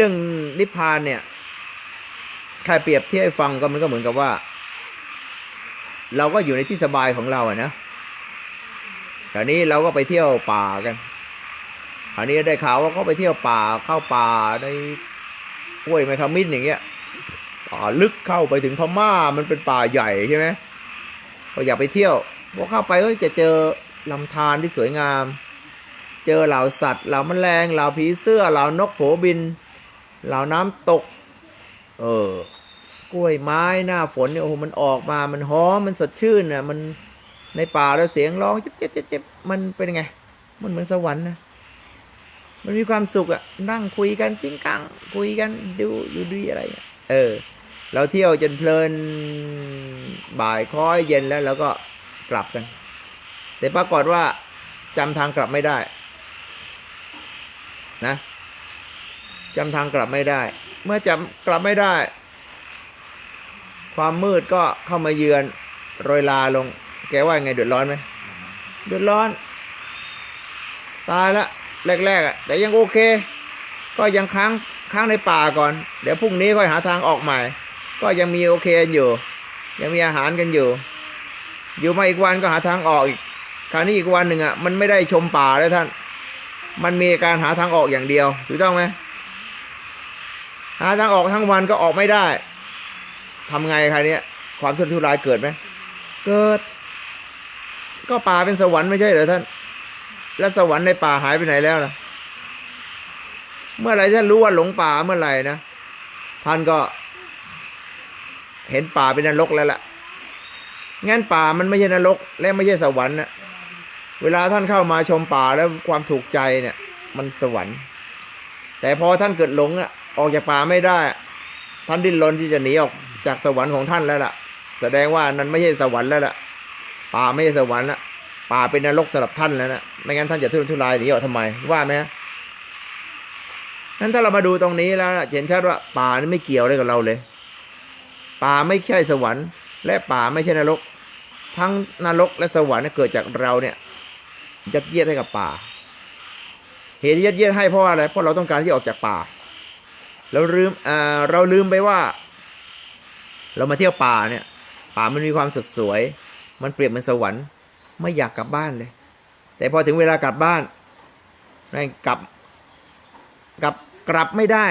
เรื่องนิพพานเนี่ยใครเปรียบเทียบให้ฟังก็มันก็เหมือนกับว่า เราก็อยู่ในที่สบายของเราอะนะคราวนี้เราก็ไปเที่ยวป่ากันคราวนี้ได้ข่าวว่าเขาไปเที่ยวป่าเข้าป่าในห้วยแมคามินอย่างเงี้ยป่าลึกเข้าไปถึงพม่ามันเป็นป่าใหญ่ใช่ไหมก็อยากไปเที่ยวพอเข้าไปก็จะเจอลำธารที่สวยงาม เจอเหล่าสัตว์เหล่าแมลงเหล่าผีเสื้อเหล่านกโผบิน เหล่าน้ำตก เออกล้วยไม้หน้าฝนเนี่ยโอ้โหมันออกมามันหอมมันสดชื่นน่ะมันในป่าแล้วเสียงร้องเจ็บเจ็บเจ็บเจ็บมันเป็นไง มันเหมือนสวรรค์นะมันมีความสุขอะนั่งคุยกันจริงกังคุยกันดูอยู่ดีอะไรเออ เราเที่ยวจนเพลินบ่ายค้อยเย็นแล้วเราก็กลับกัน แต่ปรากฏว่าจำทางกลับไม่ได้ นะ จำทางกลับไม่ได้ เมื่อจำกลับไม่ได้ ความมืดก็เข้ามาเยือนโรยลาลง แกว่าไงเดือดร้อนไหมเดือดร้อน ตายละแรกๆอะ แต่ยังโอเค ก็ยังค้างค้างในป่าก่อน เดี๋ยวพรุ่งนี้ค่อยหาทางออกใหม่ ก็ยังมีโอเคอยู่ ยังมีอาหารกันอยู่ อยู่มาอีกวันก็หาทางออกอีกคราวนี้อีกวันหนึ่งอะมันไม่ได้ชมป่าแล้วท่าน มันมีการหาทางออกอย่างเดียวถูกต้องไหม หาทางออกทั้งวันก็ออกไม่ได้ทำไงคราวนี้ความทุรนทุรายเกิดไหมเกิด ก็ป่าเป็นสวรรค์ไม่ใช่เหรอท่าน แล้วสวรรค์ในป่าหายไปไหนแล้วนะเมื่อไหร่ท่านรู้ว่าหลงป่าเมื่อไหร่นะท่านก็ เห็นป่าเป็นนรกแล้วล่ะงั้นป่ามันไม่ใช่นรก และไม่ใช่สวรรค์นะเวลาท่านเข้ามาชมป่าแล้วความถูกใจเนี่ย มันสวรรค์ แต่พอท่านเกิดหลงอะ ออกจากป่าไม่ได้ ท่านดิ้นรนที่จะหนีออกจากสวรรค์ของท่านแล้วล่ะ แสดงว่านั้นไม่ใช่สวรรค์แล้วล่ะ ป่าไม่ใช่สวรรค์ละป่าเป็นนรกสำหรับท่านแล้วนะไม่งั้นท่านจะทุรนทุรายหนีออกทำไมว่าไหมฮะนั้นถ้าเรามาดูตรงนี้แล้วเห็นชัดว่าป่านี่ไม่เกี่ยวอะไรกับเราเลย ป่าไม่ใช่สวรรค์ และป่าไม่ใช่นรก ทั้งนรกและสวรรค์เกิดจากเราเนี่ยยัดเยียดให้กับป่า เหตุที่ยัดเยียดให้เพราะอะไรเพราะเราต้องการที่ออกจากป่า เราลืมอ่าเราลืมไปว่า เรามาเที่ยวป่าเนี่ย ป่ามันมีความสดสวย มันเปรียบเหมือนสวรรค์ไม่อยากกลับบ้านเลย แต่พอถึงเวลากลับบ้านแม่งกลับกลับกลับไม่ได้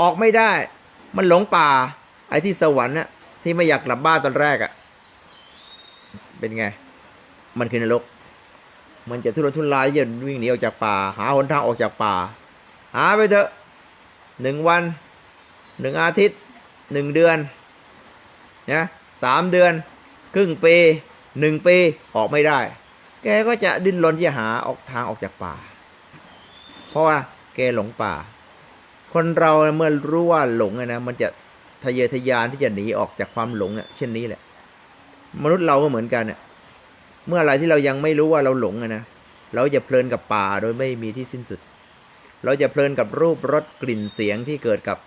ออกไม่ได้ มันหลงป่า ไอ้ที่สวรรค์น่ะที่ไม่อยากกลับบ้านตอนแรกอะ่ะ เป็นไง มันคือนรก มันจะทุรนทุรายที่จะวิ่งหนีออกจากป่า หาหนทางออกจากป่า หาไปเถอะ หนึ่งวันหนึ่งอาทิตย์หนึ่งเดือนนะสามเดือน ครึ่งปีหนึ่งปีออกไม่ได้ แกก็จะดิ้นรนที่จะหาออกทางออกจากป่า เพราะว่าแกหลงป่า คนเราเมื่อรู้ว่าหลงนะมันจะทะเยอทะยานที่จะหนีออกจากความหลงเช่นนี้แหละ มนุษย์เราก็เหมือนกันเนี่ยเมื่อไรที่เรายังไม่รู้ว่าเราหลงนะเราจะเพลินกับป่าโดยไม่มีที่สิ้นสุด เราจะเพลินกับรูปรสกลิ่นเสียงที่เกิดกับ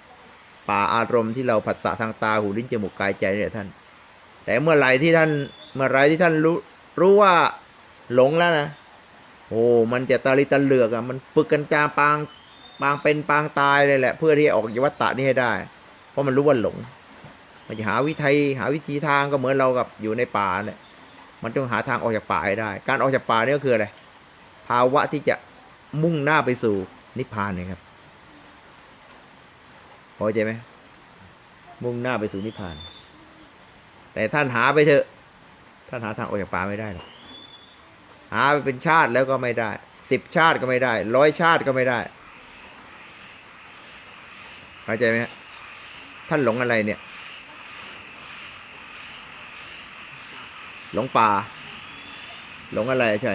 ป่าอารมณ์ที่เราผัสสะทางตาหูลิ้นจมูกกายใจเนี่ยท่าน แต่เมื่อไรที่ท่านเมื่อไรที่ท่านรู้รู้ว่าหลงแล้วนะโอ้มันจะตาลิตะเหลือกอะมันฝึกกันจาปางปางเป็นปางตายเลยแหละ เพื่อที่จะออกจากวัฏฏะนี้ให้ได้ เพราะมันรู้ว่าหลง มันจะหาวิธีหาวิธีทางก็เหมือนเรากับอยู่ในป่าเนี่ยมันต้องหาทางออกจากป่าให้ได้ การออกจากป่าเนี่ยก็คืออะไรภาวะที่จะมุ่งหน้าไปสู่ นิพพานเนี่ยครับพอใจไหมมุ่งหน้าไปสู่นิพพาน แต่ท่านหาไปเถอะ ท่านหาทางออกจากป่าไม่ได้หรอกหาไปเป็นชาติแล้วก็ไม่ได้สิบชาติก็ไม่ได้ร้อยชาติก็ไม่ได้เข้าใจไหมท่านหลงอะไรเนี่ย หลงป่า หลงอะไรใช่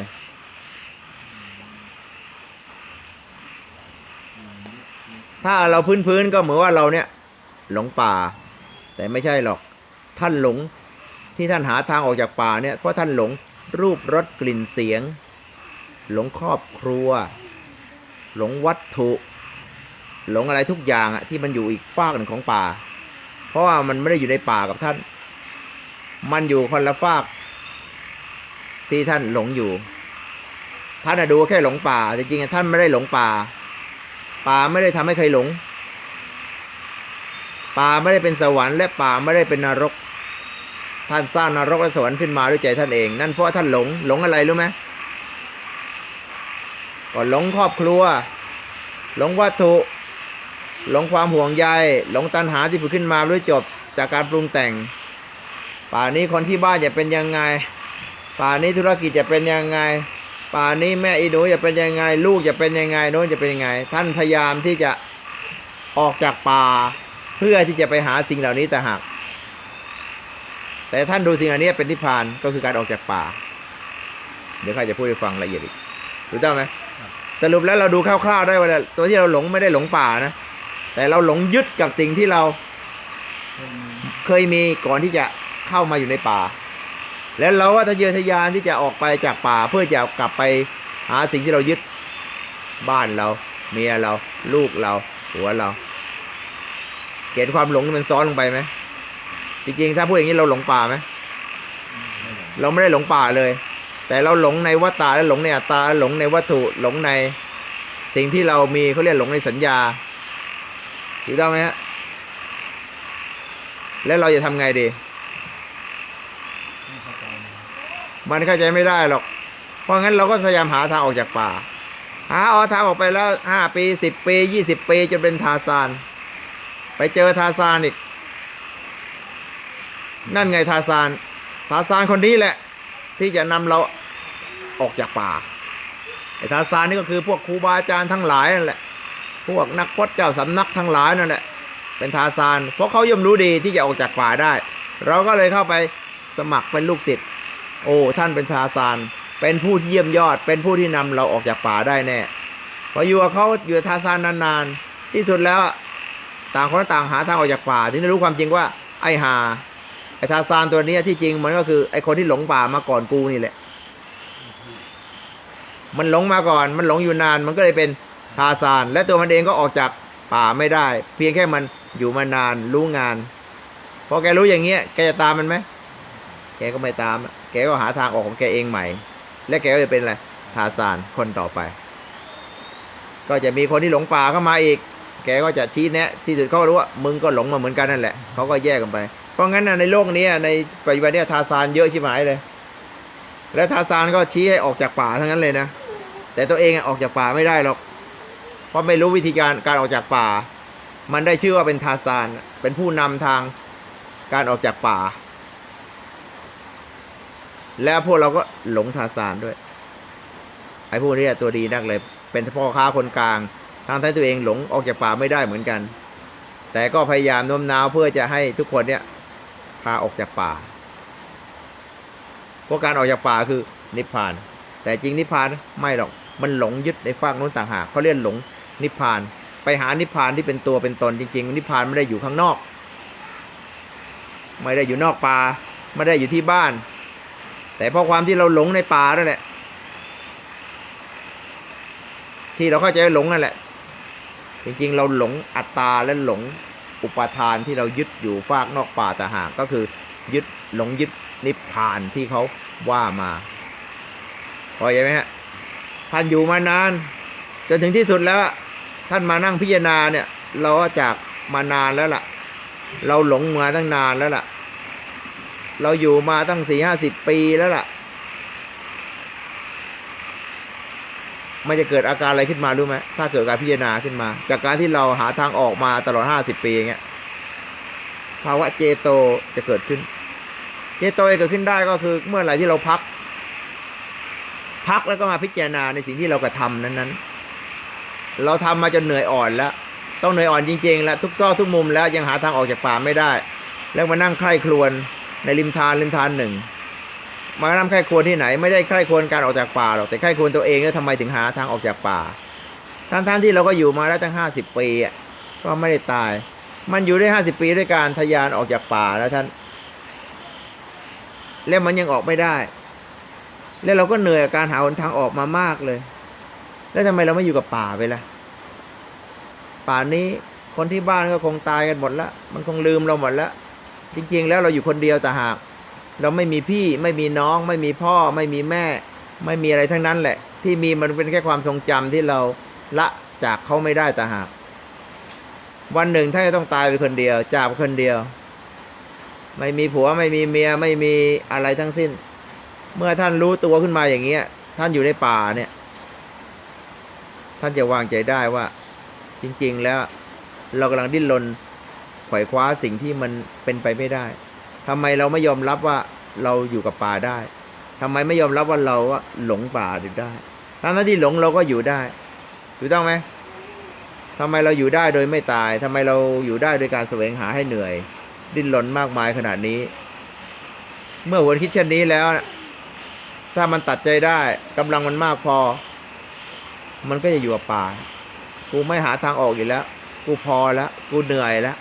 ถ้าเราพื้นพื้นก็เหมือนว่าเราเนี่ยหลงป่า แต่ไม่ใช่หรอกท่านหลงที่ท่านหาทางออกจากป่าเนี่ยเพราะท่านหลงรูปรสกลิ่นเสียง หลงครอบครัว หลงวัตถุ หลงอะไรทุกอย่างอะที่มันอยู่อีกฝากหนึ่งของป่า เพราะว่ามันไม่ได้อยู่ในป่ากับท่าน มันอยู่คนละฝาก ที่ท่านหลงอยู่ ท่านน่ะดูแค่หลงป่าแต่จริงๆท่านไม่ได้หลงป่า ป่าไม่ได้ทำให้ใครหลง ป่าไม่ได้เป็นสวรรค์และป่าไม่ได้เป็นนรก ท่านสร้างนรกและสวรรค์ขึ้นมาด้วยใจท่านเอง นั่นเพราะท่านหลง หลงอะไรรู้ไหมก็หลงครอบครัว หลงวัตถุ หลงความห่วงใย หลงตัณหาที่ผุดขึ้นมาด้วยจบจากการปรุงแต่ง ป่านี้คนที่บ้านจะเป็นยังไง ป่านี้ธุรกิจจะเป็นยังไง ป่านี้แม่อีหนูจะเป็นยังไง ลูกจะเป็นยังไงโน้นจะเป็นยังไง ท่านพยายามที่จะออกจากป่า เพื่อที่จะไปหาสิ่งเหล่านี้แต่หาก แต่ท่านดูสิ่งเหล่านี้เป็นนิพพานก็คือการออกจากป่า เดี๋ยวใครจะพูดให้ฟังละเอียดอีกถูกต้องไหมสรุปแล้วเราดูคร่าวๆได้ว่าตัวที่เราหลงไม่ได้หลงป่านะ แต่เราหลงยึดกับสิ่งที่เราเคยมีก่อนที่จะเข้ามาอยู่ในป่า แล้วเราว่าทะเยอทะยานที่จะออกไปจากป่าเพื่อจะกลับไปหาสิ่งที่เรายึดบ้านเรา เมียเรา ลูกเรา หัวเราเห็นความหลงมันซ้อนลงไปไหมจริงๆถ้าพูดอย่างนี้เราหลงป่าไหมเราไม่ได้หลงป่าเลย แต่เราหลงในวัตตาและหลงในอัตตาหลงในวัตถุหลงในสิ่งที่เรามีเขาเรียกหลงในสัญญาถูกต้องไหมฮะแล้วเราจะทำไงดี มันเข้าใจไม่ได้หรอก เพราะงั้นเราก็พยายามหาทางออกจากป่า หาออทางออกไปแล้วห้าปีสิบปียี่สิบปีจนเป็นทาซาน ไปเจอทาซานอีก นั่นไงทาซาน ทาซานคนนี้แหละ ที่จะนำเราออกจากป่าไอ้ทาซานนี่ก็คือพวกครูบาอาจารย์ทั้งหลายนั่นแหละ พวกนักพจน์เจ้าสำนักทั้งหลายนั่นแหละ เป็นทาซาน เพราะเขาย่อมรู้ดีที่จะออกจากป่าได้ เราก็เลยเข้าไปสมัครเป็นลูกศิษย์ โอ้ท่านเป็นทาซาน เป็นผู้เยี่ยมยอด เป็นผู้ที่นำเราออกจากป่าได้แน่พออยู่กับเขาอยู่กับทาซานนานๆ ที่สุดแล้วต่างคนต่างหาทางออกจากป่าถึงได้รู้ความจริงว่า ไอ้หาไอ้ทาซานตัวนี้ที่จริงมันก็คือไอ้คนที่หลงป่ามาก่อนกูนี่แหละ มันหลงมาก่อน มันหลงอยู่นาน มันก็เลยเป็นทาซาน และตัวมันเองก็ออกจากป่าไม่ได้ เพียงแค่มันอยู่มานานรู้งาน พอแกรู้อย่างเงี้ยแกจะตามมันไหมแกก็ไม่ตาม แกก็หาทางออกของแกเองใหม่ และแกก็จะเป็นอะไรทาซานคนต่อไป ก็จะมีคนที่หลงป่าเข้ามาอีก แกก็จะชี้แนะ ที่สุดเขาก็รู้ว่ามึงก็หลงมาเหมือนกันนั่นแหละเขาก็แยกกันไป เพราะงั้นนะในโลกนี้ในปัจจุบันนี้ทาซานเยอะชิบหายเลย และทาซานก็ชี้ให้ออกจากป่าทั้งนั้นเลยนะ แต่ตัวเองออกจากป่าไม่ได้หรอก เพราะไม่รู้วิธีการการออกจากป่า มันได้ชื่อว่าเป็นทาซานเป็นผู้นำทางการออกจากป่า แล้วพวกเราก็หลงทาซานด้วย ไอ้พวกนี้ตัวดีนักเลย เป็นพ่อค้าคนกลางทางที่ตัวเองหลงออกจากป่าไม่ได้เหมือนกัน แต่ก็พยายามโน้มน้าวเพื่อจะให้ทุกคนเนี่ยพาออกจากป่าเพราะการออกจากป่าคือนิพพาน แต่จริงนิพพานไม่หรอกมันหลงยึดในฟากนู้นต่างหากเขาเรียกหลงนิพพาน ไปหานิพพานที่เป็นตัวเป็นตนจริง ๆ นิพพานไม่ได้อยู่ข้างนอก ไม่ได้อยู่นอกป่าไม่ได้อยู่ที่บ้าน แต่เพราะความที่เราหลงในป่านั่นแหละ ที่เราเข้าใจว่าหลงนั่นแหละ จริงๆ เราหลงอัตตาและหลงอุปทานที่เรายึดอยู่ฟากนอกป่าแต่หากก็คือยึดหลงยึดนิพพานที่เขาว่ามาพอใจไหมฮะท่านอยู่มานาน จนถึงที่สุดแล้วท่านมานั่งพิจารณาเนี่ย เราจากมานานแล้วล่ะ เราหลงมาตั้งนานแล้วล่ะ เราอยู่มาตั้งสี่ห้าสิบปีแล้วล่ะ มันจะเกิดอาการอะไรขึ้นมารู้ไหมถ้าเกิดการพิจารณาขึ้นมา จากการที่เราหาทางออกมาตลอดห้าสิบปีอย่างเงี้ยภาวะเจโตจะเกิดขึ้น เจโตจะเกิดขึ้นได้ก็คือเมื่อไหร่ที่เราพัก พักแล้วก็มาพิจารณาในสิ่งที่เรากระทำนั้นๆ เราทำมาจนเหนื่อยอ่อนแล้ว ต้องเหนื่อยอ่อนจริงๆ แล้วทุกซอกทุกมุมแล้วยังหาทางออกจากป่าไม่ได้ แล้วมานั่งใคร่ครวญ ในริมทานริมทานหนึ่งมานั่งใครครวญที่ไหนไม่ได้ใครควญการออกจากป่าหรอกแต่ใครควญตัวเองแล้วทำไมถึงหาทางออกจากป่าทั้งๆที่เราก็อยู่มาแล้ตั้งห้าสิบปีอะก็ไม่ได้ตาย มันอยู่ได้ห้าสิบปีด้วยการทะยานออกจากป่าแล้วท่าน แล้วมันยังออกไม่ได้ แล้วเราก็เหนื่อยกับการหาหนทางออกมามากเลย แล้วทำไมเราไม่อยู่กับป่าไปล่ะ ป่านนี้คนที่บ้านก็คงตายกันหมดละมันคงลืมเราหมดละ จริงๆ แล้วเราอยู่คนเดียวแต่หาก เราไม่มีพี่ไม่มีน้อง ไม่มีพ่อ ไม่มีแม่ ไม่มีอะไรทั้งนั้นแหละ ที่มีมันเป็นแค่ความทรงจำที่เราละจากเขาไม่ได้แต่หาก วันหนึ่งท่านจะต้องตายไปคนเดียว จากคนเดียว ไม่มีผัวไม่มีเมียไม่มีอะไรทั้งสิ้น เมื่อท่านรู้ตัวขึ้นมาอย่างเงี้ย ท่านอยู่ในป่าเนี่ย ท่านจะวางใจได้ว่า จริง ๆ แล้วเรากำลังดิ้นรน ไขว่คว้าสิ่งที่มันเป็นไปไม่ได้ทำไมเราไม่ยอมรับว่าเราอยู่กับป่าได้ทำไมไม่ยอมรับว่าเราหลงป่าอยู่ได้ทั้งนั้นที่หลงเราก็อยู่ได้ถูกต้องไหมทำไมเราอยู่ได้โดยไม่ตายทำไมเราอยู่ได้โดยการแสวงหาให้เหนื่อย ดิ้นรนมากมายขนาดนี้ เมื่อวนคิดเช่นนี้แล้ว ถ้ามันตัดใจได้กำลังมันมากพอ มันก็จะอยู่กับป่า กูไม่หาทางออกอยู่แล้ว กูพอแล้ว กูเหนื่อยแล้ว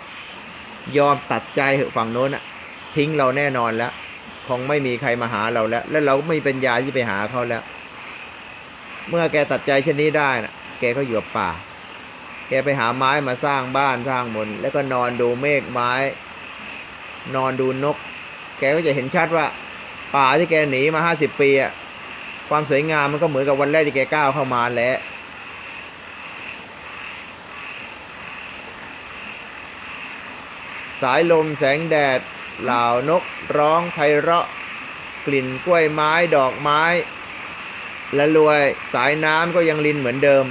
ยอมตัดใจเหอะฝั่งโน้นอะทิ้งเราแน่นอนแล้ว คงไม่มีใครมาหาเราแล้ว และเราก็ไม่มีปัญญาที่ไปหาเขาแล้ว เมื่อแกตัดใจเช่นนี้ได้นะแกก็อยู่กับป่า แกไปหาไม้มาสร้างบ้านสร้างบนแล้วก็นอนดูเมฆไม้ นอนดูนก แกก็จะเห็นชัดว่า ป่าที่แกหนีมาห้าสิบปีอะความสวยงามมันก็เหมือนกับวันแรกที่แกก้าวเข้ามาแล้ว สายลมแสงแดด เหล่านกร้องไพเราะ กลิ่นกล้วยไม้ดอกไม้ และรวยสายน้ำก็ยังลินเหมือนเดิม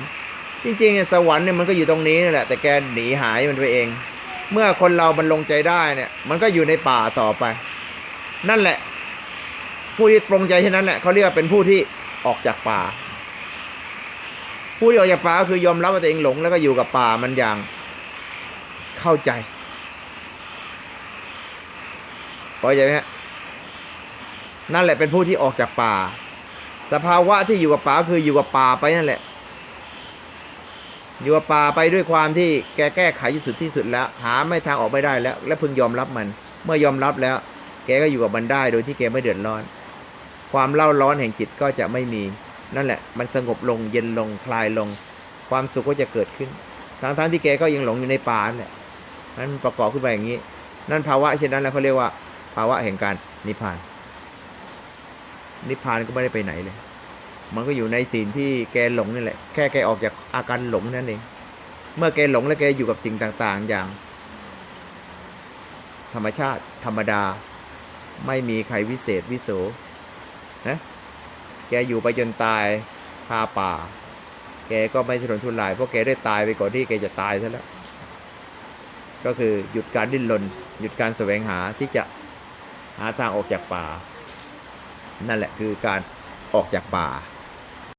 จริงๆสวรรค์เนี่ยมันก็อยู่ตรงนี้นั่นแหละ แต่แกหนีหายมันไปเอง เมื่อคนเรามันลงใจได้เนี่ย มันก็อยู่ในป่าต่อไป นั่นแหละ ผู้ที่ตรงใจเช่นนั้นแหละเขาเรียกว่าเป็นผู้ที่ออกจากป่า ผู้ที่ออกจากป่าก็คือยอมรับว่าตัวเองหลงแล้วก็อยู่กับป่ามันอย่างเข้าใจ เข้าใจไหมฮะนั่นแหละเป็นผู้ที่ออกจากป่า สภาวะที่อยู่กับป่าคืออยู่กับป่าไปนั่นแหละ อยู่กับป่าไปด้วยความที่แกแก้ไขที่สุดที่สุดแล้ว หาไม่ทางออกไม่ได้แล้ว และพึงยอมรับมัน เมื่อยอมรับแล้ว แกก็อยู่กับมันได้โดยที่แกไม่เดือดร้อน ความเล่าร้อนแห่งจิตก็จะไม่มี นั่นแหละ มันสงบลงเย็นลงคลายลง ความสุขก็จะเกิดขึ้น ทั้งทั้งๆที่แกก็ยังหลงอยู่ในป่านั่นแหละนั้นประกอบขึ้นไปอย่างนี้ นั่นภาวะเช่นนั้นแล้วเขาเรียกว่า ภาวะแห่งการนิพพาน นิพพานก็ไม่ได้ไปไหนเลย มันก็อยู่ในสิ่งที่แกหลงนี่แหละ แค่แกออกจากอาการหลงนั่นเอง เมื่อแกหลงแล้วแกอยู่กับสิ่งต่างๆ อย่าง ธรรมชาติธรรมดา ไม่มีใครวิเศษวิโสนะแกอยู่ไปจนตายคาป่า แกก็ไม่ทุนทุรายเพราะแกได้ตายไปก่อนที่แกจะตายซะแล้ว ก็คือหยุดการดิ้นรนหยุดการแสวงหาที่จะ หาทางออกจากป่า นั่นแหละคือการออกจากป่า